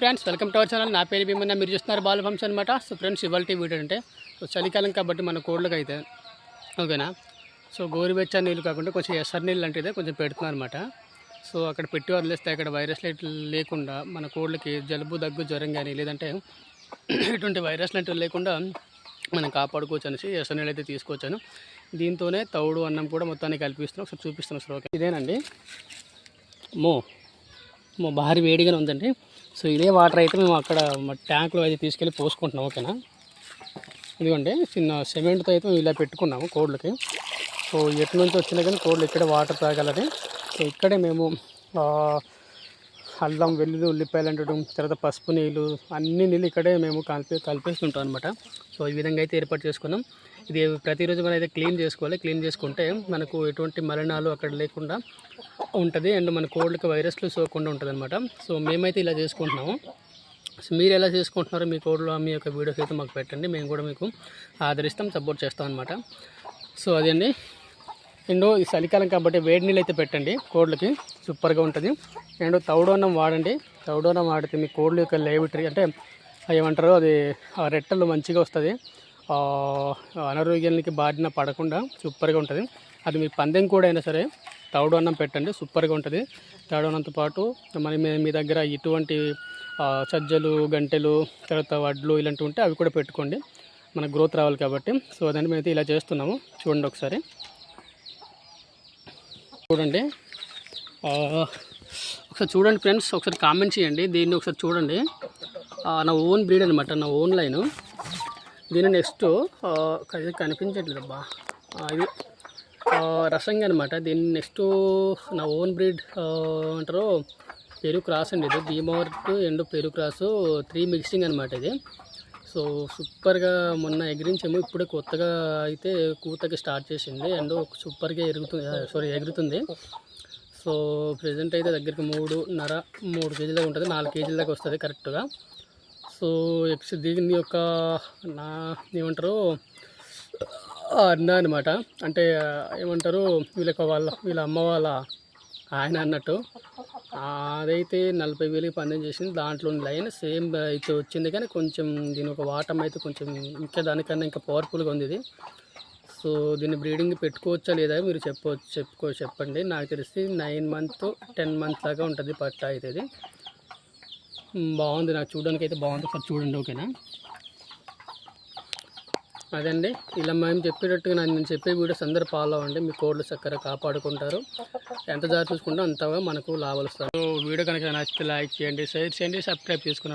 Friends welcome to our channel నా పేరు భీమన్న. మీరు చూస్తున్నారు బాల పంప్స్ అనమాట సో ఫ్రెండ్స్ ఇవాళ వీడియో అంటే సో చలికాలం కాబట్టి మన కోళ్ళకి అయితే ఓకేనా? సో గోరువెచ్చ నీళ్ళు కాకుండా కొంచెం ఎసర్ నీళ్ళు లాంటిదే కొంచెం పెడుతున్నాను అనమాట సో అక్కడ పెట్టి వదిలేస్తే అక్కడ వైరస్ లేకుండా మన కోళ్ళకి జలుబు దగ్గు జ్వరం కానీ లేదంటే ఎటువంటి వైరస్ లాంటివి లేకుండా మనం కాపాడుకోవచ్చు అనేసి ఎసర్ నీళ్ళు అయితే తీసుకొచ్చాను. దీంతోనే తౌడు అన్నం కూడా మొత్తాన్ని కల్పిస్తున్నాం. ఒకసారి చూపిస్తున్నాం సార్ ఓకే? ఇదేనండి. మో. భారీ వేడిగానే ఉందండి. సో ఇదే వాటర్ అయితే మేము అక్కడ ట్యాంక్లో అయితే తీసుకెళ్ళి పోసుకుంటున్నాం ఓకేనా? ఇదిగోండి చిన్న సిమెంట్తో అయితే మేము ఇలా పెట్టుకున్నాము కోళ్ళకి సో ఎటు నుంచి వచ్చినా కానీ కోళ్ళు ఇక్కడే వాటర్ తాగాలని. సో ఇక్కడే మేము అల్లం వెల్లుల్లి ఉల్లిపాయలు అంటడం తర్వాత పసుపు నీళ్ళు అన్ని నీళ్ళు ఇక్కడే మేము కలిపి కలిపేస్తుంటాం అనమాట సో ఈ విధంగా అయితే ఏర్పాటు చేసుకున్నాం. ఇది ప్రతిరోజు మనం అయితే క్లీన్ చేసుకోవాలి. క్లీన్ చేసుకుంటే మనకు ఎటువంటి మలినాలు అక్కడ లేకుండా ఉంటుంది. అండ్ మన కోళ్ళకి వైరస్లు సోకుండా ఉంటుంది అనమాట సో మేమైతే ఇలా చేసుకుంటున్నాము. సో మీరు ఎలా చేసుకుంటున్నారో మీ కోడ్లో మీ యొక్క వీడియోస్ అయితే మాకు పెట్టండి. మేము కూడా మీకు ఆదరిస్తాం సపోర్ట్ చేస్తాం అనమాట సో అదండి అండ్. ఈ చలికాలం కాబట్టి వేడి నీళ్ళు అయితే పెట్టండి కోళ్ళకి. సూపర్గా ఉంటుంది. అండ్ తౌడోనం వాడండి. తౌడోన్నం వాడితే మీ కోళ్ళ యొక్క లేబిటరీ అంటే ఏమంటారు అది ఆ రెట్టలు మంచిగా వస్తుంది. అనారోగ్యానికి బారిన పడకుండా సూపర్గా ఉంటుంది. అది మీ పందెం కూడా అయినా సరే తౌడు అన్నం పెట్టండి సూపర్గా ఉంటుంది. తౌడు అన్నంతో పాటు మరి మీ మీ దగ్గర ఇటువంటి సజ్జలు గంటెలు తర్వాత వడ్లు ఇలాంటివి ఉంటే అవి కూడా పెట్టుకోండి. మనకు గ్రోత్ రావాలి కాబట్టి. సో దాన్ని మేమైతే ఇలా చేస్తున్నాము. చూడండి ఒకసారి. చూడండి. ఒకసారి చూడండి ఫ్రెండ్స్. ఒకసారి కామెంట్ చేయండి. దీన్ని ఒకసారి చూడండి. నా ఓన్ బ్రీడ్ అనమాట నా ఓన్ లైను. దీని నెక్స్ట్ ఇది కనిపించట్లేదు అబ్బా ఇది రసంగా అనమాట దీన్ని నెక్స్ట్ నా ఓన్ బ్రీడ్ అంటారు పెరుగు క్రాస్ అండి ఇది. డీమోర్ట్ ఎండు పెరుగు క్రాసు త్రీ మిక్సింగ్ అనమాట ఇది. సో సూపర్గా మొన్న ఎగిరించాము ఇప్పుడే కొత్తగా అయితే కూతకి స్టార్ట్ చేసింది. అండ్ సూపర్గా ఎరుగుతుంది సారీ ఎగురుతుంది. సో ప్రజెంట్ అయితే దగ్గరికి మూడు నర మూడు కేజీల ఉంటుంది. నాలుగు కేజీల దాకా వస్తుంది కరెక్ట్గా సో ఎక్స్ దీని యొక్క నా ఏమంటారు అన్న అనమాట అంటే ఏమంటారు వీళ్ళకి వాళ్ళ వీళ్ళ అమ్మ వాళ్ళ ఆయన అన్నట్టు. అదైతే నలభై వేలకి పందెం చేసింది. దాంట్లో లైన్ సేమ్ అయితే వచ్చింది. కానీ కొంచెం దీని ఒక వాటం అయితే కొంచెం ఇంకా దానికన్నా ఇంకా పవర్ఫుల్గా ఉంది ఇది. సో దీన్ని బ్రీడింగ్ పెట్టుకోవచ్చా లేదా మీరు చెప్పవచ్చు చెప్పుకో చెప్పండి. నాకు తెలిసి నైన్ మంత్ టెన్ మంత్ దాకా ఉంటుంది పట్ట అయితే ఇది. బాగుంది నాకు చూడడానికి అయితే బాగుంది. ఒకసారి చూడండి ఓకేనా? అదండి. ఇలా మేము చెప్పేటట్టుగా నేను చెప్పే వీడియోస్ అందరూ ఫాలో అవ్వండి. మీ కోడ్లు చక్కగా కాపాడుకుంటారు. ఎంత జాగ్రత్త చూసుకుంటే అంతగా మనకు లాభాలు వస్తారు సో వీడియో కనుక నచ్చితే లైక్ చేయండి షేర్ చేయండి సబ్స్క్రైబ్ చేసుకున్నాం